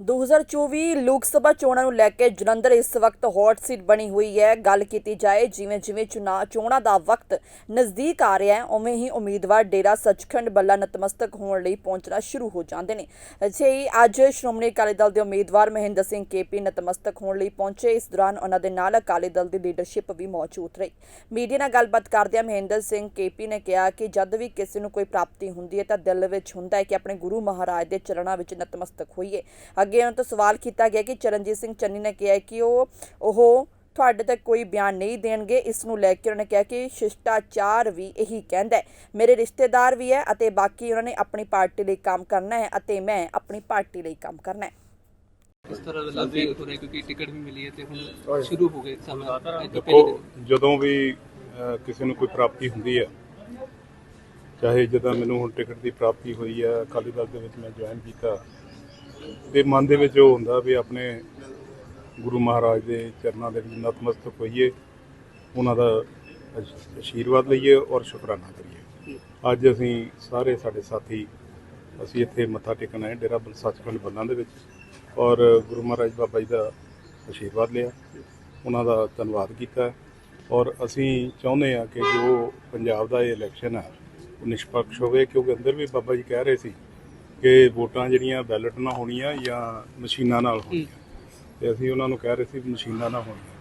2024 ਲੋਕ ਸਭਾ ਚੋਣਾਂ ਨੂੰ ਲੈ ਕੇ ਜਲੰਧਰ ਇਸ ਵਕਤ ਹੌਟ ਸੀਟ ਬਣੀ ਹੋਈ ਹੈ। ਗੱਲ ਕੀਤੀ ਜਾਏ, ਜਿਵੇਂ ਜਿਵੇਂ ਚੁਣਾ ਚੋਣਾਂ ਦਾ ਵਕਤ ਨਜ਼ਦੀਕ ਆ ਰਿਹਾ ਹੈ, ਉਵੇਂ ਹੀ ਉਮੀਦਵਾਰ ਡੇਰਾ ਸੱਚਖੰਡ ਬੱਲਾ ਨਤਮਸਤਕ ਹੋਣ ਲਈ ਪਹੁੰਚਣਾ ਸ਼ੁਰੂ ਹੋ ਜਾਂਦੇ ਨੇ। ਅਜੇ ਹੀ ਅੱਜ ਸ਼੍ਰੋਮਣੀ ਅਕਾਲੀ ਦਲ ਦੇ ਉਮੀਦਵਾਰ ਮਹਿੰਦਰ ਸਿੰਘ ਕੇਪੀ ਨਤਮਸਤਕ ਹੋਣ ਲਈ ਪਹੁੰਚੇ। ਇਸ ਦੌਰਾਨ ਉਹਨਾਂ ਦੇ ਨਾਲ ਅਕਾਲੀ ਦਲ ਦੀ ਲੀਡਰਸ਼ਿਪ ਵੀ ਮੌਜੂਦ ਰਹੀ। ਮੀਡੀਆ ਨਾਲ ਗੱਲਬਾਤ ਕਰਦਿਆਂ ਮਹਿੰਦਰ ਸਿੰਘ ਕੇਪੀ ਨੇ ਕਿਹਾ ਕਿ ਜਦ ਵੀ ਕਿਸੇ ਨੂੰ ਕੋਈ ਪ੍ਰਾਪਤੀ ਹੁੰਦੀ ਹੈ ਤਾਂ ਦਿਲ ਵਿੱਚ ਹੁੰਦਾ ਹੈ ਕਿ ਆਪਣੇ ਗੁਰੂ ਮਹਾਰਾਜ ਦੇ ਚਰਨਾਂ ਵਿੱਚ ਨਤਮਸਤਕ ਹੋਈਏ। ਅੱਗੇ ਉਹਨਾਂ ਤੋਂ ਸਵਾਲ ਕੀਤਾ ਗਿਆ ਕਿ ਚਰਨਜੀਤ ਸਿੰਘ ਚੰਨੀ ਨੇ ਕਿਹਾ ਕਿ ਉਹ ਉਹ ਤੁਹਾਡੇ ਤੱਕ ਕੋਈ ਬਿਆਨ ਨਹੀਂ ਦੇਣਗੇ। ਇਸ ਨੂੰ ਲੈ ਕੇ ਉਹਨਾਂ ਨੇ ਕਿਹਾ ਕਿ ਸ਼ਿਸ਼ਟਾਚਾਰ ਵੀ ਇਹੀ ਕਹਿੰਦਾ ਮੇਰੇ ਰਿਸ਼ਤੇਦਾਰ ਵੀ ਹੈ ਅਤੇ ਬਾਕੀ ਉਹਨਾਂ ਨੇ ਆਪਣੀ ਪਾਰਟੀ ਲਈ ਕੰਮ ਕਰਨਾ ਹੈ ਅਤੇ ਮੈਂ ਆਪਣੀ ਪਾਰਟੀ ਲਈ ਕੰਮ ਕਰਨਾ ਹੈ। ਇਸ ਤਰ੍ਹਾਂ ਦਾ ਰਿਹਾ ਹੋ ਰਿਹਾ ਕਿਉਂਕਿ ਟਿਕਟ ਵੀ ਮਿਲੀ ਹੈ ਤੇ ਹੁਣ ਸ਼ੁਰੂ ਹੋ ਗਏ ਸਮਾਂ। ਇਹ ਤੋਂ ਪਹਿਲੇ ਦੇਖੋ ਜਦੋਂ ਵੀ ਕਿਸੇ ਨੂੰ ਕੋਈ ਪ੍ਰਾਪਤੀ ਹੁੰਦੀ ਹੈ ਚਾਹੇ ਜਦੋਂ ਮੈਨੂੰ ਹੁਣ ਟਿਕਟ ਦੀ ਪ੍ਰਾਪਤੀ ਹੋਈ ਹੈ ਅਕਾਲੀ ਦਲ ਦੇ ਵਿੱਚ ਮੈਂ ਜੁਆਇਨ ਕੀਤਾ ਤੇ ਮਨ ਦੇ ਵਿੱਚ ਉਹ ਹੁੰਦਾ ਵੀ ਆਪਣੇ ਗੁਰੂ ਮਹਾਰਾਜ ਦੇ ਚਰਨਾਂ ਦੇ ਵਿੱਚ ਨਤਮਸਤਕ ਹੋਈਏ, ਉਹਨਾਂ ਦਾ ਅਸ਼- ਆਸ਼ੀਰਵਾਦ ਲਈਏ ਔਰ ਸ਼ੁਕਰਾਨਾ ਕਰੀਏ। ਅੱਜ ਅਸੀਂ ਸਾਰੇ ਸਾਡੇ ਸਾਥੀ, ਅਸੀਂ ਇੱਥੇ ਮੱਥਾ ਟੇਕਣ ਆਏ ਡੇਰਾ ਸੱਚਖੰਡ ਬੱਲਾਂ ਦੇ ਵਿੱਚ ਔਰ ਗੁਰੂ ਮਹਾਰਾਜ ਬਾਬਾ ਜੀ ਦਾ ਆਸ਼ੀਰਵਾਦ ਲਿਆ, ਉਹਨਾਂ ਦਾ ਧੰਨਵਾਦ ਕੀਤਾ ਔਰ ਅਸੀਂ ਚਾਹੁੰਦੇ ਹਾਂ ਕਿ ਜੋ ਪੰਜਾਬ ਦਾ ਇਹ ਇਲੈਕਸ਼ਨ ਹੈ, ਉਹ ਨਿਸ਼ਪਕਸ਼ ਹੋਵੇ ਕਿਉਂਕਿ ਅੰਦਰ ਵੀ ਬਾਬਾ ਜੀ ਕਹਿ ਰਹੇ ਸੀ ਕਿ ਵੋਟਾਂ ਜਿਹੜੀਆਂ ਬੈਲਟ ਨਾਲ ਹੋਣੀਆਂ ਜਾਂ ਮਸ਼ੀਨਾਂ ਨਾਲ ਹੋਣੀਆਂ। ਤੇ ਅਸੀਂ ਉਹਨਾਂ ਨੂੰ ਕਹਿ ਰਹੇ ਸੀ ਮਸ਼ੀਨਾਂ ਨਾਲ ਹੋਣੀਆਂ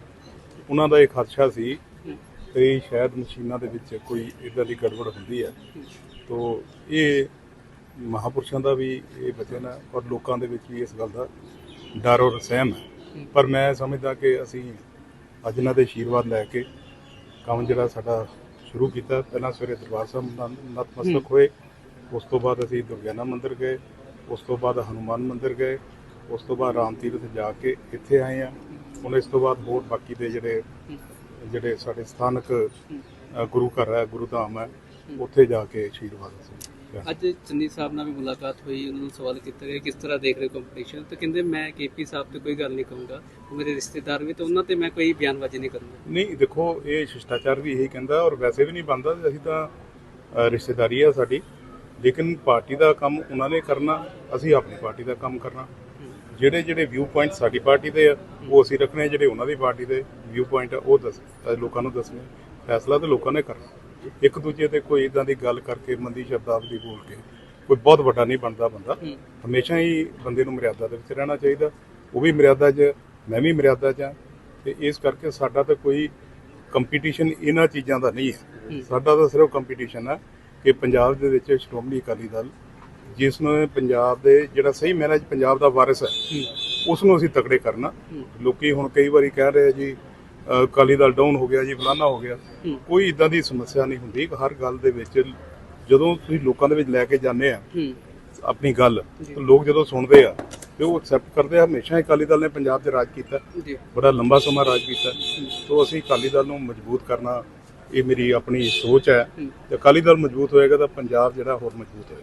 ਉਹਨਾਂ ਦਾ ਇਹ ਖਦਸ਼ਾ ਸੀ ਕਿ ਸ਼ਾਇਦ ਮਸ਼ੀਨਾਂ ਦੇ ਵਿੱਚ ਕੋਈ ਇਦਾਂ ਦੀ ਗੜਬੜ ਹੁੰਦੀ ਹੈ। ਤੋ ਇਹ ਮਹਾਪੁਰਸ਼ਾਂ ਦਾ ਵੀ ਇਹ ਵਚਨ ਹੈ ਔਰ ਲੋਕਾਂ ਦੇ ਵਿੱਚ ਵੀ ਇਸ ਗੱਲ ਦਾ ਡਰ ਔਰ ਸਹਿਮ ਹੈ। ਪਰ ਮੈਂ ਸਮਝਦਾ ਕਿ ਅਸੀਂ ਅੱਜ ਇਹਨਾਂ ਦੇ ਆਸ਼ੀਰਵਾਦ ਲੈ ਕੇ ਕੰਮ ਜਿਹੜਾ ਸਾਡਾ ਸ਼ੁਰੂ ਕੀਤਾ ਪਹਿਲਾਂ ਸਵੇਰੇ ਦਰਬਾਰ ਸਾਹਿਬ ਨਤਮਸਤਕ ਹੋਏ। ਉਸ ਤੋਂ ਬਾਅਦ ਅਸੀਂ ਦੁਰਗਿਆਨਾ ਮੰਦਿਰ ਗਏ ਉਸ ਤੋਂ ਬਾਅਦ ਹਨੂਮਾਨ ਮੰਦਿਰ ਗਏ ਉਸ ਤੋਂ ਬਾਅਦ ਰਾਮ ਤੀਰਥ ਜਾ ਕੇ ਇੱਥੇ ਆਏ ਆ ਹੁਣ ਇਸ ਤੋਂ ਬਾਅਦ ਹੋਰ ਬਾਕੀ ਦੇ ਜਿਹੜੇ ਜਿਹੜੇ ਸਾਡੇ ਸਥਾਨਕ ਗੁਰੂ ਘਰ ਹੈ ਗੁਰੂ ਧਾਮ ਹੈ ਉੱਥੇ ਜਾ ਕੇ ਆਸ਼ੀਰਵਾਦ ਲੈਣਾ। ਅੱਜ ਚੰਨੀ ਸਾਹਿਬ ਨਾਲ ਵੀ ਮੁਲਾਕਾਤ ਹੋਈ ਉਹਨਾਂ ਨੂੰ ਸਵਾਲ ਕੀਤਾ ਗਿਆ ਕਿਸ ਤਰ੍ਹਾਂ ਦੇਖ ਰਹੇ ਕੰਪੀਟੀਸ਼ਨ ਤੇ ਕਹਿੰਦੇ ਮੈਂ ਕੇਪੀ ਸਾਹਿਬ ਤੇ ਕੋਈ ਗੱਲ ਨਹੀਂ ਕਹੂੰਗਾ ਮੇਰੇ ਰਿਸ਼ਤੇਦਾਰ ਵੀ ਤੇ ਉਹਨਾਂ ਤੇ ਮੈਂ ਕੋਈ ਬਿਆਨਬਾਜ਼ੀ ਨਹੀਂ ਕਰੂੰਗਾ। ਨਹੀਂ ਦੇਖੋ ਇਹ ਸ਼ਿਸ਼ਟਾਚਾਰ ਵੀ ਇਹੀ ਕਹਿੰਦਾ ਔਰ ਵੈਸੇ ਵੀ ਨਹੀਂ ਬਣਦਾ ਅਸੀਂ ਤਾਂ ਰਿਸ਼ਤੇਦਾਰੀ ਆ ਸਾਡੀ। ਲੇਕਿਨ ਪਾਰਟੀ ਦਾ ਕੰਮ ਉਹਨਾਂ ਨੇ ਕਰਨਾ ਅਸੀਂ ਆਪਣੀ ਪਾਰਟੀ ਦਾ ਕੰਮ ਕਰਨਾ। ਜਿਹੜੇ ਜਿਹੜੇ ਵਿਊ ਪੁਆਇੰਟ ਸਾਡੀ ਪਾਰਟੀ ਦੇ ਆ ਉਹ ਅਸੀਂ ਰੱਖਣੇ ਜਿਹੜੇ ਉਹਨਾਂ ਦੀ ਪਾਰਟੀ ਦੇ ਵਿਊ ਪੁਆਇੰਟ ਆ ਉਹ ਦੱਸ ਲੋਕਾਂ ਨੂੰ ਦੱਸਣੇ ਫੈਸਲਾ ਤਾਂ ਲੋਕਾਂ ਨੇ ਕਰਨਾ। ਇੱਕ ਦੂਜੇ ਤੇ ਕੋਈ ਇਦਾਂ ਦੀ ਗੱਲ ਕਰਕੇ ਮੰਦੀ ਸ਼ਬਦਾਵਲੀ ਬੋਲ ਕੇ ਕੋਈ ਬਹੁਤ ਵੱਡਾ ਨਹੀਂ ਬਣਦਾ ਬੰਦਾ। ਹਮੇਸ਼ਾ ਹੀ ਬੰਦੇ ਨੂੰ ਮਰਿਆਦਾ ਦੇ ਵਿੱਚ ਰਹਿਣਾ ਚਾਹੀਦਾ। ਉਹ ਵੀ ਮਰਿਆਦਾ 'ਚ ਮੈਂ ਵੀ ਮਰਿਆਦਾ 'ਚ ਹਾਂ। ਤੇ ਇਸ ਕਰਕੇ ਸਾਡਾ ਤਾਂ ਕੋਈ ਕੰਪੀਟੀਸ਼ਨ ਇਹਨਾਂ ਚੀਜ਼ਾਂ ਦਾ ਨਹੀਂ ਹੈ। ਸਾਡਾ ਤਾਂ ਸਿਰਫ ਕੰਪੀਟੀਸ਼ਨ ਹੈ ਕਿ ਪੰਜਾਬ ਦੇ ਵਿੱਚ ਸ਼੍ਰੋਮਣੀ ਅਕਾਲੀ ਦਲ ਜਿਸ ਨੂੰ ਪੰਜਾਬ ਦੇ ਜਿਹੜਾ ਸਹੀ ਮੈਨੇਜ ਪੰਜਾਬ ਦਾ ਵਾਰਿਸ ਹੈ ਉਸ ਨੂੰ ਅਸੀਂ ਤਕੜੇ ਕਰਨਾ। ਲੋਕੀ ਹੁਣ ਕਈ ਵਾਰੀ ਕਹਿ ਰਹੇ ਜੀ ਅਕਾਲੀ ਦਲ ਡਾਊਨ ਹੋ ਗਿਆ ਜੀ ਫਲਾਨਾ ਹੋ ਗਿਆ। ਕੋਈ ਇਦਾਂ ਦੀ ਸਮੱਸਿਆ ਨਹੀਂ ਹੁੰਦੀ। ਹਰ ਗੱਲ ਦੇ ਵਿੱਚ ਜਦੋਂ ਤੁਸੀਂ ਲੋਕਾਂ ਦੇ ਵਿੱਚ ਲੈ ਕੇ ਜਾਂਦੇ ਆ ਆਪਣੀ ਗੱਲ ਲੋਕ ਜਦੋਂ ਸੁਣਦੇ ਆ ਤੇ ਉਹ ਐਕਸੈਪਟ ਕਰਦੇ ਆ। ਹਮੇਸ਼ਾ ਅਕਾਲੀ ਦਲ ਨੇ ਪੰਜਾਬ 'ਤੇ ਰਾਜ ਕੀਤਾ। ਬੜਾ ਲੰਬਾ ਸਮਾਂ ਰਾਜ ਕੀਤਾ। ਤੋਂ ਅਸੀਂ ਅਕਾਲੀ ਦਲ ਨੂੰ ਮਜ਼ਬੂਤ ਕਰਨਾ ਇਹ ਮੇਰੀ ਆਪਣੀ ਸੋਚ ਹੈ ਤੇ ਅਕਾਲੀ ਦਲ ਮਜ਼ਬੂਤ ਹੋਏਗਾ ਤਾਂ ਪੰਜਾਬ ਜਿਹੜਾ ਹੋਰ ਮਜ਼ਬੂਤ ਹੋਏਗਾ।